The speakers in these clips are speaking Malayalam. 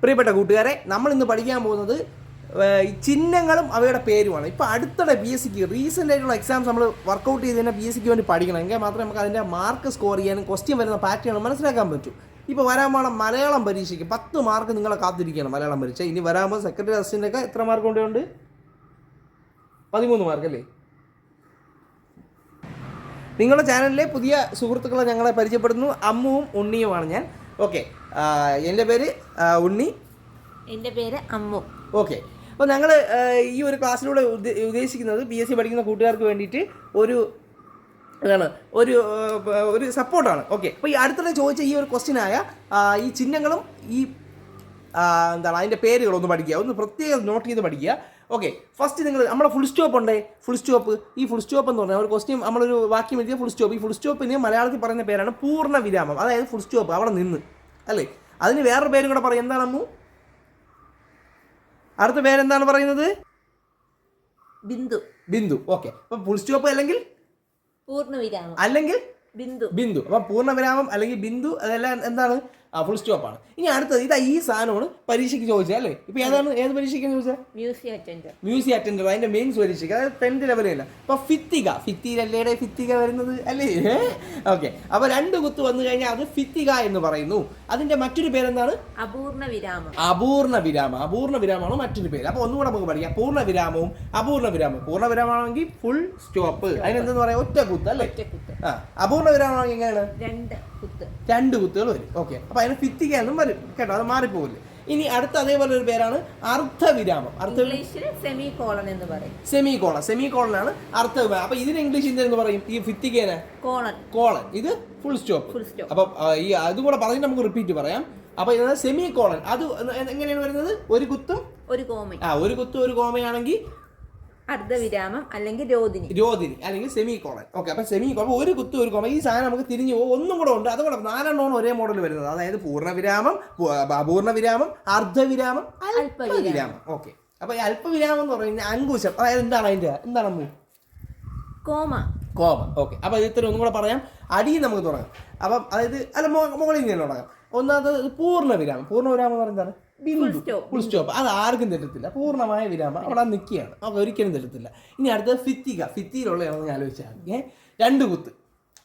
പ്രിയപ്പെട്ട കൂട്ടുകാരെ നമ്മൾ ഇന്ന് പഠിക്കാൻ പോകുന്നത് ചിഹ്നങ്ങളും അവയുടെ പേരുമാണ്. ഇപ്പോൾ അടുത്തിടെ ബി എസ് സിക്ക് റീസെന്റ് ആയിട്ടുള്ള എക്സാംസ് നമ്മൾ വർക്കൗട്ട് ചെയ്ത് തന്നെ ബി എസ് സിക്ക് വേണ്ടി പഠിക്കണം. എങ്കിൽ മാത്രമേ നമുക്ക് അതിന്റെ മാർക്ക് സ്കോർ ചെയ്യാനും ക്വസ്റ്റ്യൻ വരുന്ന പാറ്റേൺ മനസ്സിലാക്കാൻ പറ്റൂ. ഇപ്പോൾ വരാൻ പോണ മലയാളം പരീക്ഷയ്ക്ക് പത്ത് മാർക്ക് നിങ്ങളെ കാത്തിരിക്കണം മലയാളം പരീക്ഷ. ഇനി വരാൻ പോകുന്ന സെക്രട്ടറി അസിസ്റ്റന്റൊക്കെ എത്ര മാർക്ക് കൊണ്ടുണ്ട് പതിമൂന്ന് മാർക്ക് അല്ലേ? നിങ്ങളുടെ ചാനലിലെ പുതിയ സുഹൃത്തുക്കളെ ഞങ്ങളെ പരിചയപ്പെടുന്നു അമ്മുവും ഉണ്ണിയുമാണ് ഞാൻ. ഓക്കെ എന്റെ പേര് ഉണ്ണി. എന്റെ പേര് അമ്മു. ഓക്കെ. അപ്പോൾ ഞങ്ങൾ ഈ ഒരു ക്ലാസ്സിലൂടെ ഉദ്ദ- ഉദ്ദേശിക്കുന്നത് പി എസ് സി പഠിക്കുന്ന കൂട്ടുകാർക്ക് വേണ്ടിയിട്ട് ഒരു എന്താണ് ഒരു ഒരു സപ്പോർട്ടാണ്. ഓക്കെ. അപ്പോൾ ഈ അടുത്തിടെ ചോദിച്ച ഈ ഒരു ക്വസ്റ്റ്യനായ ഈ ചിഹ്നങ്ങളും ഈ എന്താണ് അതിന്റെ പേരുകളൊന്ന് പഠിക്കുക. ഒന്ന് പ്രത്യേകം നോട്ട് ചെയ്ത് പഠിക്കുക. ഓക്കെ. ഫസ്റ്റ് നിങ്ങൾ നമ്മുടെ ഫുൾ സ്റ്റോപ്പ് ഉണ്ടേ? ഫുൾ സ്റ്റോപ്പ് ഈ ഫുൾ സ്റ്റോപ്പ് എന്ന് പറഞ്ഞാൽ ഒരു ക്വസ്റ്റ്യൻ നമ്മളൊരു വാക്യം എഴുതിയ ഫുൾ സ്റ്റോപ്പ് ഈ ഫുൾ സ്റ്റോപ്പിന് മലയാളത്തിൽ പറയുന്ന പേരാണ് പൂർണ വിരാമം. അതായത് ഫുൾ സ്റ്റോപ്പ് അവിടെ നിന്ന്. അല്ലേ? അതിന് വേറൊരു പേരും കൂടെ പറയും. എന്താണ് അമ്മു? അടുത്ത പേരെന്താണ് പറയുന്നത്? ബിന്ദു. ബിന്ദു. ഓക്കെ. അപ്പൊ ഫുൾ സ്റ്റോപ്പ് അല്ലെങ്കിൽ? പൂർണവിരാമം അല്ലെങ്കിൽ? ബിന്ദു. ബിന്ദു. അപ്പൊ പൂർണവിരാമം അല്ലെങ്കിൽ ബിന്ദു. അതെല്ലാം എന്താണ്? ആ ഫുൾ സ്റ്റോപ്പ് ആണ്. ഇനി അടുത്തത് ഇതാ ഈ സാധനമാണ് പരീക്ഷയ്ക്ക് ചോദിച്ചത് അല്ലേ? ഇപ്പൊ ഏതാണ് ഏത് പരീക്ഷയ്ക്കാണ് ചോദിച്ചത്? Museum attender. മ്യൂസിയം അറ്റൻഡർ അതിന്റെ മെയിൻസ് പരീക്ഷയ്ക്ക്. അതായത് ടെൻത്ത് ലെവലല്ല അപ്പൊ ഫിത്തിക ഫിത്തിയിലല്ലേടെ ഫിത്തിക വരുന്നത് അല്ലേ? ഓക്കെ. അപ്പൊ രണ്ട് കുത്ത് വന്നു കഴിഞ്ഞാൽ അത് ഫിത്തിക എന്ന് പറയുന്നു. അതിന്റെ മറ്റൊരു പേരെന്താണ്? അപൂർണ വിരാമം. അപൂർണ വിരാമം. അപൂർണ വിരാമമാണ് മറ്റൊരു പേര്. അപ്പൊ ഒന്നുകൂടെ നമുക്ക് പഠിക്കാം. പൂർണ വിരാമവും അപൂർണ വിരാമവും. പൂർണ വിരാമമാണെങ്കിൽ ഫുൾ സ്റ്റോപ്പ് അതിനെന്തെന്ന് പറയാം? ഒറ്റ കുത്ത് അല്ലേ ആ. അപൂർണ വിരാമമാണെങ്കിൽ എങ്ങനെയാണ്? രണ്ട് കുത്ത്. രണ്ട് കുത്തുകൾ വരും. ഓക്കെ. അപ്പോൾ അതിന് എന്നും വരും. കേട്ടോ? അത് മാറിപ്പോകില്ല ഇനി അടുത്ത അതേപോലെ ഒരു പേരാണ് അർദ്ധവിരാമം അർത്ഥ സെമി കോളൻ എന്ന് പറയും. സെമി കോളൻ സെമി കോളനാണ് അർത്ഥവിരാമം. അപ്പോൾ ഇതിന് ഇംഗ്ലീഷ് എന്തെന്ന് പറയും? ഈ ഫിത്തികേനെ കോളൻ കോളൻ ഇത് ഫുൾ സ്റ്റോപ്പ് അപ്പൊ. അപ്പം ഈ അതും കൂടെ പറഞ്ഞ് നമുക്ക് റിപ്പീറ്റ് പറയാം. അപ്പൊ ഇത് സെമി കോളൻ അത് എങ്ങനെയാണ് വരുന്നത്? ഒരു കുത്തും ഒരു കോമ ആ ഒരു കുത്തും ഒരു കോമയാണെങ്കിൽ അർദ്ധവിരാമം അല്ലെങ്കിൽ രോദിനി. രോദിനി അല്ലെങ്കിൽ സെമി കോളൻ ഓക്കെ അപ്പൊ സെമി കോളൻ ഒരു കുത്തു ഒരു കോമ. ഈ സാധനം നമുക്ക് തിരിഞ്ഞു പോകും. ഒന്നും കൂടെ ഉണ്ട്. അതുകൂടെ നാലെണ്ണമാണ് ഒരേ മോഡൽ വരുന്നത്. അതായത് പൂർണവിരാമം അപൂർണവിരാമം അർദ്ധവിരാമം അല്പവിരാമം. ഓക്കെ അപ്പൊ ഈ അല്പവിരാമം എന്ന് പറയുന്നത് അങ്കുശം. അതായത് എന്താണ് അതിന്റെ എന്താണ് കോമ. കോമ. ഓക്കെ അപ്പൊ ഇത്തരം ഒന്നും കൂടെ പറയാം. അടിയിൽ നമുക്ക് തുടങ്ങാം. അപ്പം അതായത് അല്ല മുകളിൽ നിന്ന് തുടങ്ങാം. ഒന്നാമത് പൂർണവിരാമം. പൂർണവിരാമം എന്ന് പറയുന്നത് ബിന്ദു. ഫുൾ സ്റ്റോപ്പ് അത് ആർക്കും തെറ്റത്തില്ല. പൂർണമായ വിരാമം. അവിടെ നിൽക്കുകയാണ്. നമുക്ക് ഒരിക്കലും തെറ്റത്തില്ല. ഇനി അടുത്തത് ഫിത്തിക. ഫിത്തിയിലുള്ളതാണെന്ന് ഞാൻ ആലോചിച്ചാൽ രണ്ട് കുത്ത്.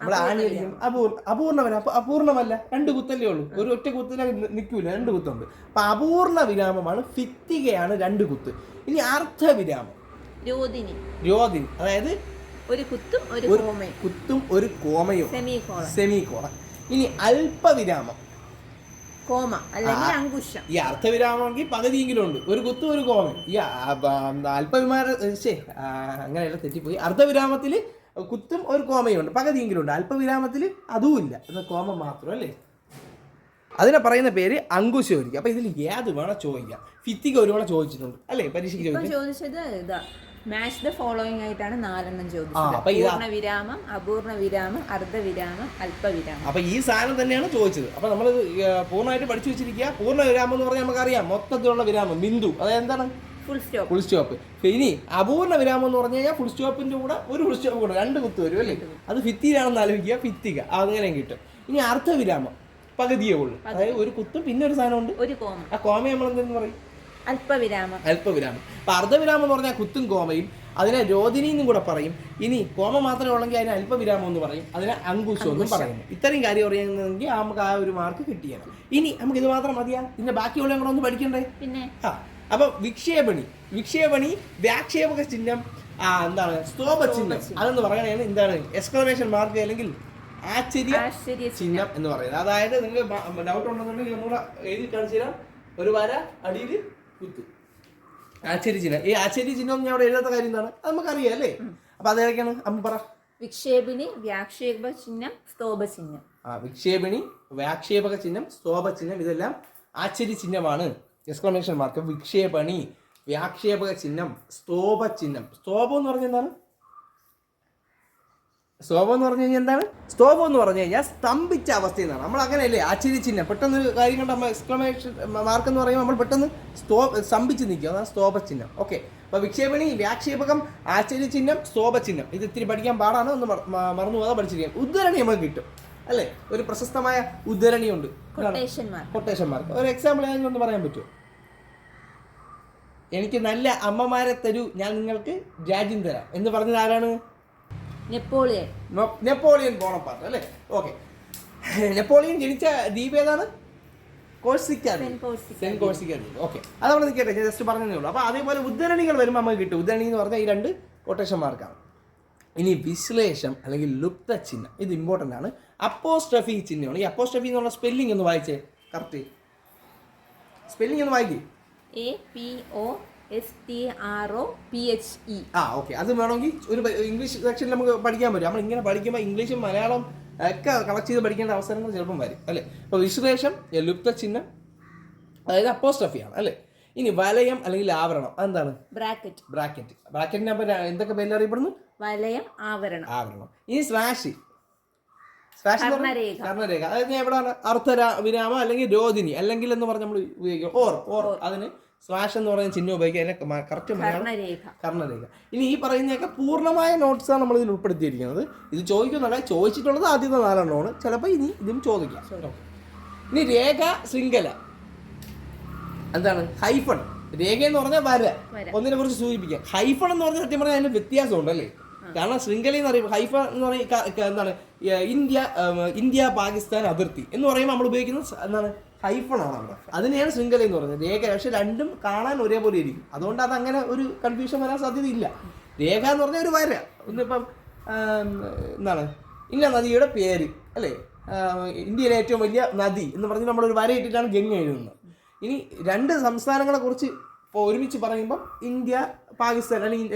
നമ്മൾ ആനയും അപൂർണ അപൂർണ അപൂർണമല്ല. അപൂർണമല്ല രണ്ട് കുത്തല്ലേ ഉള്ളൂ. ഒരു ഒറ്റ കുത്തില നിൽക്കൂല. രണ്ട് കുത്തുണ്ട്. അപ്പൊ അപൂർണ വിരാമമാണ് ഫിത്തികയാണ് രണ്ട് കുത്ത്. ഇനി അർത്ഥവിരാമം രോദിനി. രോദിനി. അതായത് ഒരു കുത്തും ഒരു കുത്തും ഒരു കോമയും. സെമി കോള ഇനി അല്പവിരാമം കോമ അല്ലെങ്കിൽ അങ്കുശം. ഈ അർത്ഥവിരാമമെങ്കിൽ പകുതിയെങ്കിലും ഉണ്ട്. ഒരു കുത്തും ഒരു കോമ ഈ അല്പവിമാര ശേ അങ്ങനെയല്ല തെറ്റിപ്പോയി. അർദ്ധവിരാമത്തിൽ കുത്തും ഒരു കോമയും ഉണ്ട്. പകുതിയെങ്കിലും ഉണ്ട്. അല്പവിരാമത്തിൽ അതും ഇല്ല. എന്ന് കോമ മാത്രം അല്ലേ? അതിനെ പറയുന്ന പേര് അങ്കുശമായിരിക്കും അപ്പൊ ഇതിൽ ഏത് വേണം ചോദിക്കാം. ഫിത്തിക്ക് ഒരു വേണം ചോദിച്ചിട്ടുണ്ട്. അല്ലേ? പരീക്ഷയ്ക്ക് ചോദിച്ചത് ഇതാ. മാച്ച് ദ ഫോളോയിങ് ആയിട്ടാണ് നാലെണ്ണം ചോദിച്ചത്. പൂർണ വിരാമം അപൂർണ വിരാമം അർദ്ധവിരാമം അല്പവിരാമം. അപ്പൊ ഈ സാധനം തന്നെയാണ് ചോദിച്ചത്. അപ്പൊ നമ്മൾ പൂർണമായിട്ട് പഠിച്ചു വെച്ചിരിക്കുക. പൂർണ വിരാമം എന്ന് പറഞ്ഞാൽ നമുക്കറിയാം. മൊത്തത്തിലുള്ള വിരാമം. ബിന്ദു അതായത് എന്താണ് ഫുൾ സ്റ്റോപ്പ് ഫുൾ സ്റ്റോപ്പ് ഇനി അപൂർണ വിരാമം എന്ന് പറഞ്ഞു കഴിഞ്ഞാൽ ഫുൾ സ്റ്റോപ്പിന്റെ കൂടെ ഒരു ഫുൾ സ്റ്റോപ്പ് കൂടെ രണ്ട് കുത്ത് വരും അല്ലേ? അത് ഫിത്തിയിലാണെന്ന് ആലോചിക്കുക. ഫിത്തിക അങ്ങനെയും കിട്ടും. ഇനി അർത്ഥവിരാമം പകുതിയേ ഉള്ളൂ. അതായത് ഒരു കുത്തും പിന്നെ ഒരു സാധനം ഉണ്ട് കോമ. ആ കോമ നമ്മൾ എന്തെന്ന് പറയും? അല്പവിരാമം. അല്പവിരാമം. അപ്പൊ അർദ്ധവിരാമം എന്ന് പറഞ്ഞാൽ കുത്തും കോമയും അതിനെ രോദിനി എന്നും കൂടെ പറയും. ഇനി കോമ മാത്രമേ ഉള്ളെങ്കിൽ അതിനെ അല്പവിരാമം എന്ന് പറയും. അതിനെ അങ്കുശം എന്നും പറയും ഇത്രയും കാര്യം അറിയുന്നെങ്കിൽ നമുക്ക് ആ ഒരു മാർക്ക് കിട്ടിയാണ് ഇനി നമുക്ക് ഇത് മാത്രം മതിയാ? ഇതിന്റെ ബാക്കിയുള്ള കൂടെ ഒന്ന് പഠിക്കണ്ടേ? പിന്നെ? ആ അപ്പൊ വിക്ഷേപണി. വിക്ഷേപണി വ്യാക്ഷേപക ചിഹ്നം ആ എന്താണ്? സ്തോപ ചിഹ്നം. അതെന്ന് പറയണതാണ് എന്താണ്? എക്സ്ക്ലമേഷൻ മാർക്ക് അല്ലെങ്കിൽ ആശ്ചര്യ ആശ്ചര്യ ചിഹ്നം. എന്ന് പറയുന്നത്. അതായത് നിങ്ങൾക്ക് ഡൗട്ട് ഉണ്ടെന്നുണ്ടെങ്കിൽ ഒന്നുകൂടെ എഴുതി കാണിച്ചു തരാം ഒരു വര അടിയിൽ കുത്ത്. ആശ്ചര്യ ചിഹ്നം. ഈ ആശ്ചര്യ ചിഹ്നം ഞാൻ അവിടെ എഴുതാത്ത കാര്യം എന്താണ്? അത് നമുക്കറിയാം അല്ലേ? അപ്പൊ അതേതൊക്കെയാണ്? അമ്മ പറ. വിക്ഷേപിണി വ്യാക്ഷേപ ചിഹ്നം സ്തോഭ ചിഹ്നം. ആ വിക്ഷേപിണി വ്യാക്ഷേപക ചിഹ്നം സ്തോപ ചിഹ്നം ഇതെല്ലാം ആശ്ചര്യ ചിഹ്നമാണ്. എക്സ്ക്ലമേഷൻ മാർക്ക് വിക്ഷേപണി വ്യാക്ഷേപക ചിഹ്നം സ്തോപ ചിഹ്നം. സ്തോപം എന്ന് പറഞ്ഞാൽ എന്താണ്? സ്തോപം എന്ന് പറഞ്ഞു കഴിഞ്ഞാൽ എന്താണ്? സ്തോഭം എന്ന് പറഞ്ഞു കഴിഞ്ഞാൽ സ്തംഭിച്ച അവസ്ഥ എന്നാണ് നമ്മൾ അങ്ങനെയല്ലേ? ആശ്ചര്യചിഹ്നം പെട്ടെന്ന് ഒരു കാര്യം കണ്ട നമ്മൾ എക്സ്ക്ലമേഷൻ മാർക്ക് എന്ന് പറയുമ്പോൾ നമ്മൾ പെട്ടെന്ന് സ്തോ സ്തംഭിച്ച് നിൽക്കുക അതാണ് സ്തോഭ ചിഹ്നം ഓക്കെ അപ്പോൾ വിക്ഷേപണി വ്യാക്ഷേപകം ആശ്ചര്യ ചിഹ്നം സ്തോപ ചിഹ്നം ഇത് ഇത്തിരി പഠിക്കാൻ പാടാണ്. ഒന്ന് മറന്നു പോകാതെ പഠിച്ചിരിക്കാം. ഉദ്ധരണി നമുക്ക് കിട്ടും. അല്ലേ? ഒരു പ്രശസ്തമായ ഉദ്ധരണിയുണ്ട്. കൊട്ടേഷൻ മാർക്ക് കൊട്ടേഷൻ മാർക്ക് ഒരു എക്സാമ്പിൾ ഞാൻ ഒന്ന് പറയാൻ പറ്റുമോ? എനിക്ക് നല്ല അമ്മമാരെ തരൂ. ഞാൻ നിങ്ങൾക്ക് രാജ്യം തരാം. എന്ന് പറഞ്ഞത് ആരാണ്? നെപ്പോളിയൻ. നെപ്പോളിയൻ നെപ്പോളിയൻ ബോണപ്പാർട്ട് അല്ലേ? ഓക്കെ. നെപ്പോളിയൻ ജനിച്ച ദ്വീപ് ഏതാണ്? കോഴ്സിക്ക സെന്റ് കോഴ്സിക്ക സെന്റ് കോഴ്സിക്ക ദ്വീപ്. ഓക്കെ. അതവിടെ നിൽക്കട്ടെ ഞാൻ ജസ്റ്റ് പറഞ്ഞതേ ഉള്ളൂ. അപ്പോൾ അതേപോലെ ഉദ്ധരണികൾ വരുമ്പോൾ നമുക്ക് കിട്ടും. ഉദ്ധരണി എന്ന് പറഞ്ഞാൽ ഈ രണ്ട് കൊട്ടേഷൻ മാർക്കാണ് ഇനി വിശ്ലേഷം അല്ലെങ്കിൽ ലുപ്ത ചിഹ്നം. ഇത് ഇമ്പോർട്ടന്റ് ആണ്. അപ്പോസ്ട്രഫി ചിഹ്നമാണ്. ഈ അപ്പോസ്ട്രഫി എന്നുള്ള സ്പെല്ലിംഗ് ഒന്ന് വായിച്ചേ. കറക്റ്റ് സ്പെല്ലിംഗ് ഒന്ന് വായിക്കേ. A P O S T R O P H E ആ ഓക്കെ. അത് വേണമെങ്കിൽ ഒരു ഇംഗ്ലീഷ് സെക്ഷനിൽ നമുക്ക് പഠിക്കാൻ പറ്റും. നമ്മൾ ഇങ്ങനെ പഠിക്കുമ്പോൾ ഇംഗ്ലീഷും മലയാളം ഒക്കെ കളക്ട് ചെയ്ത് പഠിക്കേണ്ട അവസരങ്ങൾ ചിലപ്പം വരും അല്ലേ? അപ്പോൾ വിശ്ലേഷം ലുപ്ത ചിഹ്നം അതായത് അപ്പോസ്ട്രഫിയാണ് അല്ലേ? ഇനി വലയം അല്ലെങ്കിൽ ആവരണം. അതെന്താണ്? ബ്രാക്കറ്റ് ബ്രാക്കറ്റ് ബ്രാക്കറ്റിനെ അപ്പോൾ എന്തൊക്കെ പേരിൽ അറിയപ്പെടുന്നു? വലയം ആവരണം. ആവരണം. ഇനി സ്ലാഷ് കർണരേഖ. അതായത് എവിടെയാണ്? അർത്ഥ വിരാമം അല്ലെങ്കിൽ രോദിനി അല്ലെങ്കിൽ എന്ന് പറഞ്ഞ നമ്മൾ ഉപയോഗിക്കും. ഓർ. ഓർ. അതിന് സ്ലാഷ് എന്ന് പറയുന്ന ചിഹ്നം ഉപയോഗിക്കുക. അതിനെ കറക്റ്റ് മലയാളം കർണരേഖ. ഇനി ഈ പറയുന്നതൊക്കെ പൂർണമായ നോട്ട്സാണ് നമ്മൾ ഇതിൽ ഉൾപ്പെടുത്തിയിരിക്കുന്നത്. ഇത് ചോദിക്കുന്നില്ല ചോദിച്ചിട്ടുള്ളത് ആദ്യത്തെ നാലെണ്ണമാണ്. ചിലപ്പോൾ ഇനി ഇതും ചോദിക്കാം. ഇനി രേഖ ശൃംഖല. എന്താണ്? ഹൈഫൺ രേഖ എന്ന് പറഞ്ഞാൽ വര. വര. ഒന്നിനെ കുറിച്ച് സൂചിപ്പിക്കാം. ഹൈഫൺ എന്ന് പറഞ്ഞാൽ സത്യം പറഞ്ഞാൽ അതിന് വ്യത്യാസമുണ്ട് അല്ലേ? കാരണം ശൃംഖല എന്ന് പറയുമ്പോൾ ഹൈഫ എന്ന് ക- എന്താണ് ഇന്ത്യ ഇന്ത്യ പാകിസ്ഥാൻ അതിർത്തി എന്ന് പറയുമ്പോൾ നമ്മൾ ഉപയോഗിക്കുന്നത് എന്താണ് ഹൈഫണാണ് അവിടെ. അതിനെയാണ് ശൃംഖല എന്ന് പറയുന്നത്. രേഖ പക്ഷെ രണ്ടും കാണാൻ ഒരേപോലെ ഇരിക്കും. അതുകൊണ്ട് അത് അങ്ങനെ ഒരു കൺഫ്യൂഷൻ വരാൻ സാധ്യതയില്ല. രേഖ എന്ന് പറഞ്ഞാൽ ഒരു വര. ഒന്നിപ്പം എന്താണ് ഇന്ന നദിയുടെ പേര് അല്ലേ? ഇന്ത്യയിലെ ഏറ്റവും വലിയ നദി എന്ന് പറഞ്ഞ് നമ്മളൊരു വര ഇട്ടിട്ടാണ് ഗംഗ എഴുതുന്നത്. ഇനി രണ്ട് സംസ്ഥാനങ്ങളെ കുറിച്ച് ഇപ്പോൾ ഒരുമിച്ച് പറയുമ്പം ഇന്ത്യ പാകിസ്ഥാൻ അല്ലെങ്കിൽ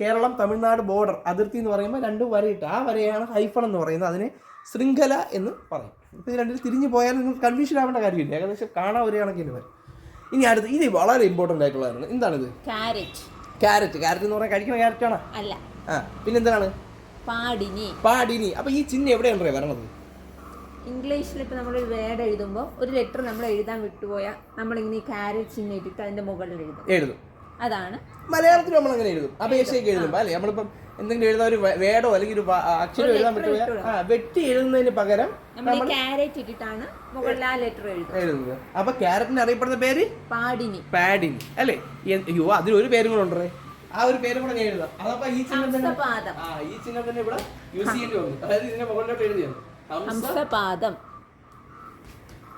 കേരളം തമിഴ്നാട് ബോർഡർ അതിർത്തി എന്ന് പറയുമ്പോൾ രണ്ട് വരയിട്ട്. ആ വരയാണ് ഹൈഫൺ എന്ന് പറയുന്നത്. അതിനെ ശൃംഖല എന്ന് പറയും. ഇപ്പോൾ ഇത് രണ്ടിൽ തിരിഞ്ഞു പോയാൽ നിങ്ങൾക്ക് കൺഫ്യൂഷൻ ആവേണ്ട കാര്യമില്ല. ഏകദേശം കാണാൻ ഒരേ കണക്കിന് വരും ഇനി അടുത്ത് ഇത് വളരെ ഇമ്പോർട്ടന്റ് ആയിട്ടുള്ളതാണ് എന്താണിത്? ക്യാരറ്റ് ക്യാരറ്റ് ക്യാരറ്റ് എന്ന് പറഞ്ഞാൽ കഴിക്കുന്ന ക്യാരറ്റ് ആണോ? അല്ല. ആ പിന്നെ എന്താണ് പാടിനി. പാടിനി. അപ്പോൾ ഈ ചിഹ്നം എവിടെയാണ് വരണത്? ഇംഗ്ലീഷിൽ ഇപ്പോൾ നമ്മൾ വേർഡ് എഴുതുമ്പോൾ ഒരു ലെറ്റർ നമ്മൾ എഴുതാൻ വിട്ടുപോയാൽ നമ്മളിങ്ങനെ ഈ ക്യാരറ്റ് ചിഹ്നം ഇട്ടിട്ട് അതിന്റെ മുകളിൽ എഴുതും. എഴുതും. അതാണ്. മലയാളത്തിൽ നമ്മൾ അങ്ങനെ എഴുതും. അപേക്ഷയൊക്കെ എഴുതുമ്പോൾ അല്ലേ? നമ്മളിപ്പം എന്തെങ്കിലും എഴുതാൻ ഒരു വേടോ അല്ലെങ്കിൽ ഒരു അക്ഷരം ഒരു എഴുതാൻ പറ്റുമോ? പറ്റുക ആ വെട്ടി എഴുതുന്നതിന് പകരം നമ്മൾ ഈ കാരറ്റ് ഇട്ടിട്ടാണ് മുകളിൽ ആ ലെറ്റർ എഴുതും എഴുതുന്നത്. അപ്പൊ ക്യാരറ്റിന് അറിയപ്പെടുന്ന പേര്? പാഡിനി പാഡിനി അല്ലേ? അയ്യോ അതിലൊരു പേരും കൂടെ ഉണ്ടേ. ആ ഒരു പേരും കൂടെ ഞാൻ എഴുതാം. അതപ്പോ ഈ ചിഹ്നം തന്നെ ആ ഈ ചിഹ്നം തന്നെ ഇവിടെ യൂസ് ചെയ്യേണ്ടി വന്നു. അതായത് ഇതിന്റെ മുകളിലോട്ട് എഴുതിയാണ് ഹംസ ഹംസപാദം.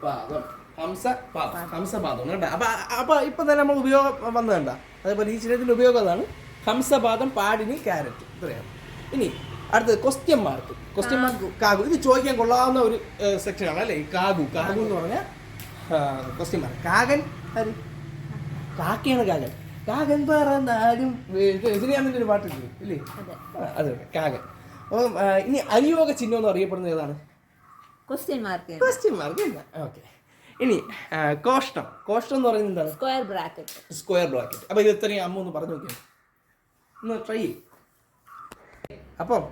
പാദം. ഹംസ പാദം ഹംസപാദം കേട്ടോ. അപ്പൊ അപ്പൊ ഇപ്പൊ തന്നെ നമ്മൾ ഉപയോഗം വന്നതണ്ട അതേപോലെ ഈ ചിഹ്നത്തിന്റെ ഉപയോഗം അതാണ്. ഹംസപാദം പാടിനി ക്യാരറ്റ്. ഇത്രയാണ്. ഇനി അടുത്തത് ക്വസ്റ്റ്യൻ മാർക്ക് ക്വസ്റ്റ്യൻ മാർക്ക് കാഗു. ഇത് ചോദിക്കാൻ കൊള്ളാവുന്ന ഒരു സെക്ഷനാണ് അല്ലേ? കാഗു. കാഗു എന്ന് പറഞ്ഞാൽ ക്വസ്റ്റ്യൻ മാർക്ക് കാകൻ ആര്? കാക്കയാണ് കാകൻ കാകൻ പറഞ്ഞാലും ഇതിനെയാണെന്റെ ഒരു പാട്ടില്ലേ ഇല്ലേ? അതെ. കാകൻ അപ്പം ഇനി അനുയോഗ ചിഹ്നം എന്ന് അറിയപ്പെടുന്നത് ഏതാണ്? Question mark question mark okay. ഇനി കോഷ്ടം കോഷ്ടം എന്ന് പറയുന്നത് എന്താണ്? സ്ക്വയർ ബ്രാക്കറ്റ് സ്ക്വയർ ബ്രാക്കറ്റ് അപ്പോൾ ഇത് എത്രയും അമ്മ ഒന്ന് പറഞ്ഞു നോക്കിയാൽ ഒന്ന് ട്രൈ ചെയ്യും. അപ്പം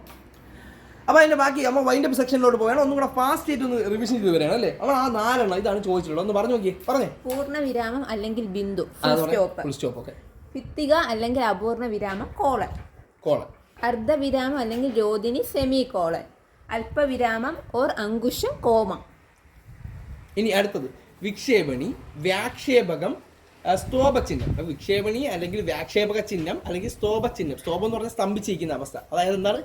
അപ്പോൾ അതിന്റെ ബാക്കി അമ്മ വൈൻഡപ്പ് സെക്ഷനിലോട്ട് പോകണം ഒന്നും കൂടെ ഫാസ്റ്റ് ആയിട്ട് ഒന്ന് റിവിഷൻ ചെയ്ത് വരികയാണ് അല്ലേ? നമ്മൾ ആ നാലെണ്ണം ഇതാണ് ചോദിച്ചിട്ടുള്ളത്. ഒന്ന് പറഞ്ഞു നോക്കിയേ. പറഞ്ഞേ. പൂർണ വിരാമം അല്ലെങ്കിൽ Bindu. Full stop full stop okay ഭിത്തിക അല്ലെങ്കിൽ അപൂർണ വിരാമം കോളൻ. കോളൻ. അർദ്ധവിരാമം അല്ലെങ്കിൽ രോദിനി സെമി കോളൻ അല്പവിരാമം ഓർ അങ്കുശം കോമം ഇനി അടുത്തത്. വിക്ഷേപണി വ്യാക്ഷേപകം സ്തോപചിഹ്നം. വിക്ഷേപണി അല്ലെങ്കിൽ വ്യാക്ഷേപക ചിഹ്നം അല്ലെങ്കിൽ സ്തോപചിഹ്നം. സ്തോഭം എന്ന് പറഞ്ഞാൽ സ്തംഭിച്ചിരിക്കുന്ന അവസ്ഥ. അതായത് എന്താണ്?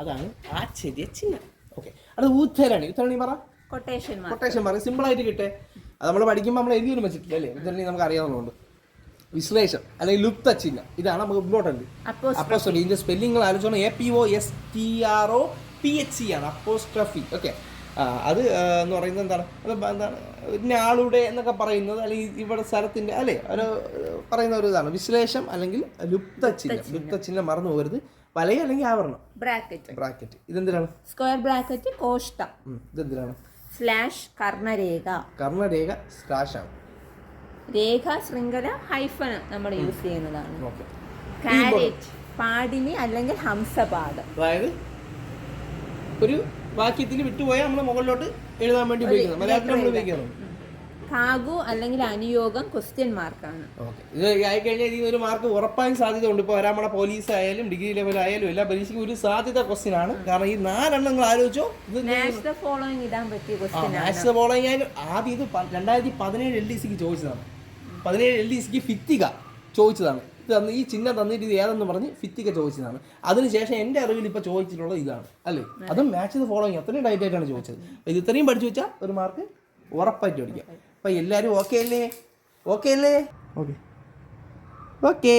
അതാണ് ആശ്ചര്യ ചിഹ്നം ഓക്കെ. അത് ഉദ്ധരണി. ഉദ്ധരണി പറ. കൊട്ടേഷൻ മാർക്ക് കൊട്ടേഷൻ പറ സിമ്പിൾ ആയിട്ട് കിട്ടേ. അത് നമ്മൾ പഠിക്കുമ്പോൾ നമ്മൾ എഴുതിയൊന്നും വെച്ചിട്ടില്ല അല്ലേ? ഉദ്ധരണി നമുക്ക് അറിയാവുന്നതുകൊണ്ട്. വിശ്ലേഷം അല്ലെങ്കിൽ ലുപ്ത ചിഹ്നം ഇതാണ് നമുക്ക് ഇമ്പോർട്ടന്റ് അപ്പോ സോറി ഇതിന്റെ സ്പെല്ലിങ്ങൾ ആലോചിച്ചോണം A P O S T R O P H C ആണ്. അപ്പോസ്ട്രഫി ഓക്കെ അത് എന്ന് പറയുന്നത് എന്താണ്? അത് എന്താണ്? ഇന്നയാളുടെ എന്നൊക്കെ പറയുന്നത് അല്ലെങ്കിൽ ഇവിടെ സ്ഥലത്തിന്റെ അല്ലേ ഒരു പറയുന്ന ഒരു ഇതാണ്. വിശ്ലേഷം അല്ലെങ്കിൽ ലുപ്ത ചിഹ്നം ലുപ്ത ചിഹ്നം മറന്നു പോകരുത്. വലയ അല്ലെങ്കിൽ ആവരണം? ബ്രാക്കറ്റ്. ബ്രാക്കറ്റ്. ഇതെന്തിനാണ്? സ്ക്വയർ ബ്രാക്കറ്റ് കോഷ്ട. ഇതെന്തിനാണ്? സ്ലാഷ് കർണരേഖ. കർണരേഖ സ്ലാഷ് ആണ്. രേഖ ശൃംഖല ഹൈഫൺ നമ്മൾ യൂസ് ചെയ്യുന്നതാണ്. കാരറ്റ് പാടിനി അല്ലെങ്കിൽ ഹംസപാദം അതായത് ഒരു വാക്യത്തിൽ വിട്ടുപോയാൽ നമ്മൾ മുകളിലോട്ട് എഴുതാൻ വേണ്ടി ഉപയോഗിക്കുന്നത് മലയാളത്തിൽ നമ്മൾ ഉപയോഗിക്കുന്നത് കാഗു അല്ലെങ്കിൽ അനുയോഗം ക്വസ്റ്റ്യൻ മാർക്കാണ് ഇത് ആയിക്കഴിഞ്ഞാൽ ഇതിന് ഒരു മാർക്ക് ഉറപ്പായും സാധ്യത ഉണ്ട് ഇപ്പോൾ വരാമണ പോലീസ് ആയാലും ഡിഗ്രി ലെവൽ ആയാലും എല്ലാ പരീക്ഷയ്ക്കും ഒരു സാധ്യത ക്വസ്റ്റ്യൻ ആണ്. കാരണം ഈ നാലെണ്ണം നിങ്ങൾ ആലോചിച്ചോ. ഇത് ഫോളോയിങ് ഇടാൻ പറ്റിയ ക്വസ്റ്റ്യൻ ഫോളോയിങ് ആയാലും ആദ്യം ഇത് രണ്ടായിരത്തി പതിനേഴ് എൽ ഡി സിക്ക് ചോദിച്ചതാണ്. പതിനേഴ് എൽ ഡി സിക്ക് ഫിത്തിക ചോദിച്ചതാണ്. ഇത് തന്ന് ഈ ചിഹ്നം തന്നിട്ട് ഇത് ഏതെന്ന് പറഞ്ഞ് ഫിത്തിക്ക ചോദിച്ചതാണ്. അതിനുശേഷം എന്റെ അറിവിൽ ഇപ്പോൾ ചോദിച്ചിട്ടുള്ളത് ഇതാണ് അല്ലേ? അതും. മാച്ച് ദ ഫോളോയിങ് അത്രയും ടൈറ്റ് ആയിട്ടാണ് ചോദിച്ചത്. ഇത് ഇത്രയും പഠിച്ചു വെച്ചാൽ ഒരു മാർക്ക് ഉറപ്പായിട്ട് പഠിക്കാം. അപ്പോൾ എല്ലാവരും ഓക്കെ അല്ലേ? ഓക്കെ അല്ലേ? Okay okay